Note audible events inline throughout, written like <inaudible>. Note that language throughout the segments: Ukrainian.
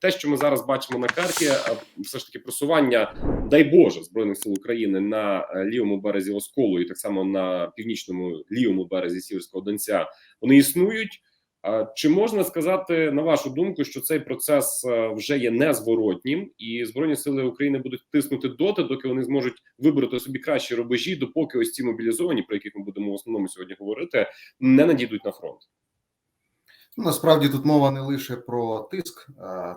те, що ми зараз бачимо на карті, е, все ж таки просування, дай Боже, збройних сил України на е, лівому березі Осколу і так само на північному лівому березі Сіверського Донця, вони існують. Чи можна сказати на вашу думку, що цей процес е, вже є незворотнім, і збройні сили України будуть тиснути доти, доки вони зможуть вибороти собі кращі рубежі, допоки ось ці мобілізовані, про яких ми будемо в основному сьогодні говорити, не надійдуть на фронт? Насправді тут мова не лише про тиск,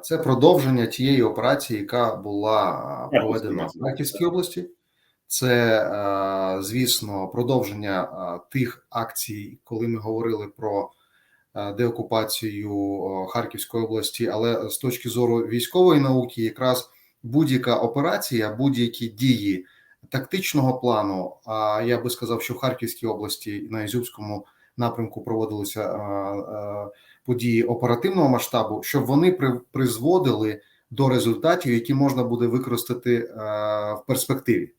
це продовження тієї операції, яка була проведена в Харківській області. Це, звісно, продовження тих акцій, коли ми говорили про деокупацію Харківської області, але з точки зору військової науки, якраз будь-яка операція, будь-які дії тактичного плану. А я би сказав, що в Харківській області на Ізюмському напрямку проводилися а, а, події оперативного масштабу, щоб вони призводили до результатів, які можна буде використати е, в перспективі.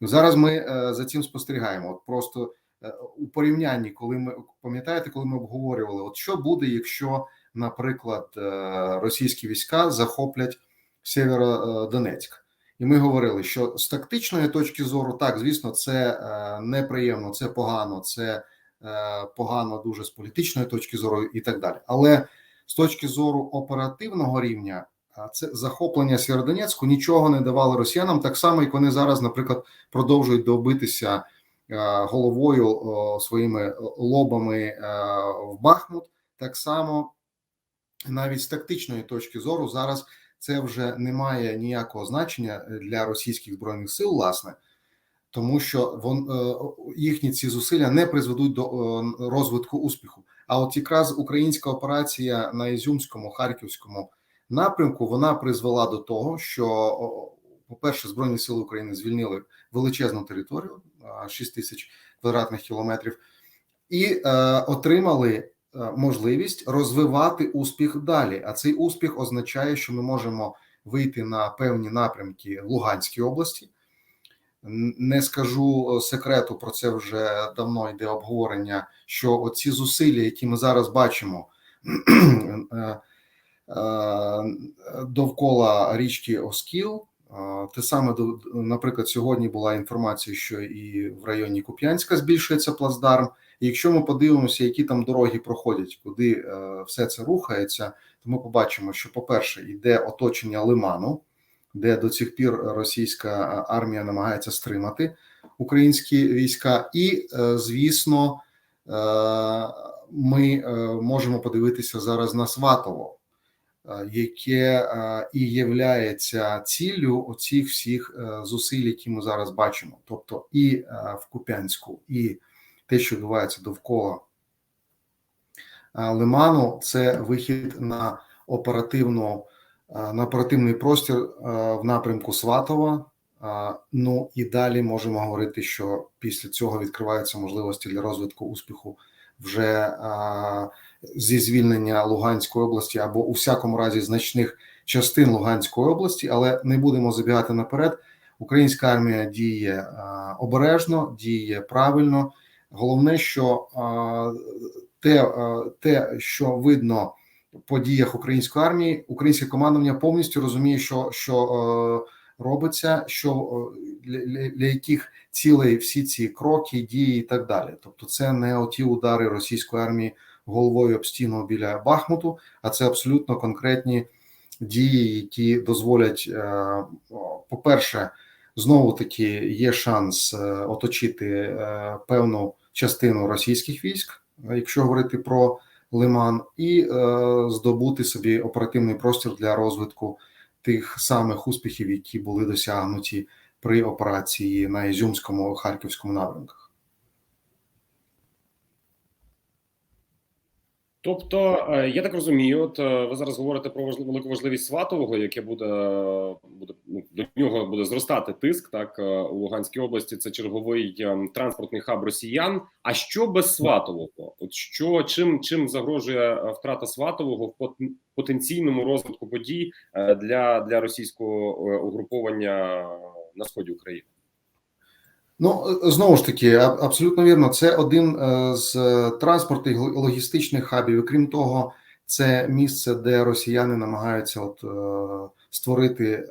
Зараз ми е, за цим спостерігаємо. От просто е, у порівнянні, коли ми пам'ятаєте, коли ми обговорювали, от що буде, якщо, наприклад, е, російські війська захоплять Сєвєродонецьк. І ми говорили, що з тактичної точки зору, так, звісно, це е, неприємно, це погано, це Е, погано дуже з політичної точки зору і так далі. Але з точки зору оперативного рівня, це захоплення Сєвєродонецьку нічого не давало росіянам, так само, як вони зараз, наприклад, продовжують добитися е, головою своїми лобами е, в Бахмут. Так само, навіть з тактичної точки зору, зараз це вже не має ніякого значення для російських збройних сил, власне тому що вон е, їхні ці зусилля не призведуть до е, розвитку успіху. А от якраз українська операція на Ізюмському харківському напрямку вона призвела до того, що, по-перше, збройні сили України звільнили величезну територію 6 тисяч квадратних кілометрів, і е, отримали е, можливість розвивати успіх далі. А цей успіх означає, що ми можемо вийти на певні напрямки в Луганській області. Не скажу секрету, про це вже давно йде обговорення. Що оці зусилля, які ми зараз бачимо <clears throat> е, е, довкола річки Оскіл, те саме наприклад, сьогодні була інформація, що і в районі Куп'янська збільшується плацдарм. Якщо ми подивимося, які там дороги проходять, куди е, все це рухається, то ми побачимо, що, по-перше, йде оточення лиману де до цих пір російська армія намагається стримати українські війська, і е, звісно, е, ми е, можемо подивитися зараз на Сватово, яке і являється ціллю оцих всіх зусиль, які ми зараз бачимо, тобто і в Куп'янську, і те, що відбувається довкола Лиману, це вихід на оперативну на оперативний простір в напрямку Сватова. Ну і далі можемо говорити, що після цього відкриваються можливості для розвитку успіху вже зі звільнення Луганської області або у всякому разі значних частин Луганської області, але не будемо забігати наперед. Українська армія діє обережно, діє правильно. Головне, що те, те, що видно подіях української армії українське командування повністю розуміє, що що е, робиться, що е, для, для яких цілей всі ці кроки, дії і так далі. Тобто, це не оті удари російської армії головою об стіну біля Бахмуту, а це абсолютно конкретні дії, які дозволять, е, по-перше, знову таки є шанс оточити певну частину російських військ, якщо говорити про лиман, і е, здобути собі оперативний простір для розвитку тих самих успіхів, які були досягнуті при операції на Ізюмському харківському напрямках. Тобто, е, я так розумію, от е, ви зараз говорите про велику важливість Сватового, яке буде буде ну, до нього буде зростати тиск. Так у Луганській області це черговий транспортний хаб росіян. А що без Сватового? От що чим чим загрожує втрата Сватового в потенційному розвитку подій для, для російського угруповання на сході України? Ну знову ж таки, абсолютно вірно. Це один е, з транспортних логістичних хабів. Крім того, це місце, де росіяни намагаються от, е, створити е,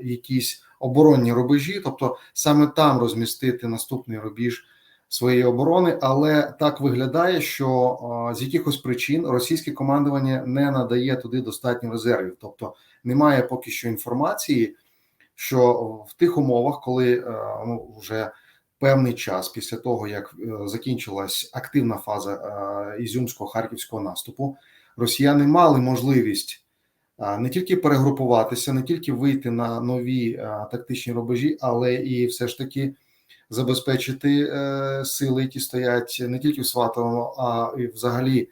якісь оборонні рубежі, тобто саме там розмістити наступний рубіж своєї оборони, але так виглядає, що з якихось причин російське командування не надає туди достатньо резервів, тобто немає поки що інформації, що в тих умовах, коли е, ну, вже певний час після того, як е, закінчилась активна фаза е, ізюмського харківського наступу, росіяни мали можливість не тільки перегрупуватися, не тільки вийти на нові а, тактичні рубежі, але і все ж таки забезпечити е, сили, які стоять не тільки в Сватовому, а і взагалі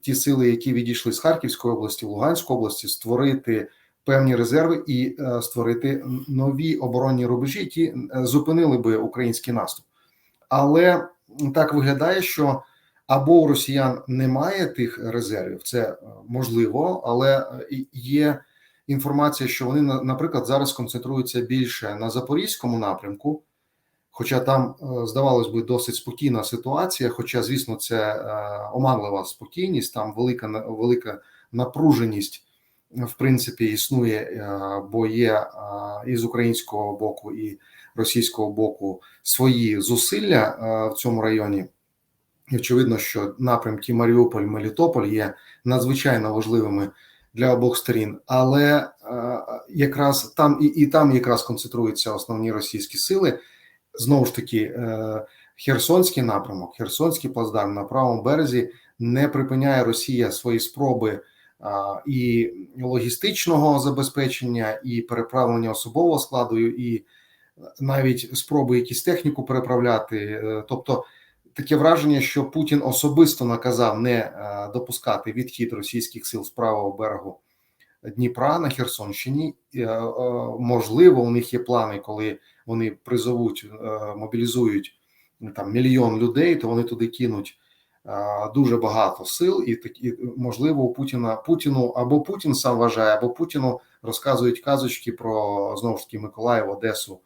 ті сили, які відійшли з Харківської області, Луганської області, створити певні резерви і е, створити нові оборонні рубежі, які е, зупинили би український наступ. Але так виглядає, що або у росіян немає тих резервів, це можливо, але є інформація, що вони, наприклад, зараз концентруються більше на запорізькому напрямку. Хоча там е, здавалось би досить спокійна ситуація. Хоча, звісно, це е, оманлива спокійність, там велика велика напруженість в принципі існує, е, бо є і з українського боку, і російського боку свої зусилля в цьому районі. І очевидно, що напрямки Маріуполь, Мелітополь є надзвичайно важливими для обох сторін, але якраз там і, і там якраз концентруються основні російські сили. Знову ж таки, е, Херсонський напрямок, Херсонський плацдарм на правому березі не припиняє Росія свої спроби і логістичного забезпечення, і переправлення особового складу, і навіть спроби якісь техніку переправляти. Е, Тобто таке враження, що Путін особисто наказав не е, допускати відхід російських сил з правого берегу Дніпра на Херсонщині. Е, е, Можливо, у них є плани, коли вони призовуть, е, мобілізують ну, там мільйон людей, то вони туди кинуть дуже багато сил, і такі можливо у Путіна Путіну або Путін сам вважає, або Путіну розказують казочки про знову ж таки Миколаїв, Одесу.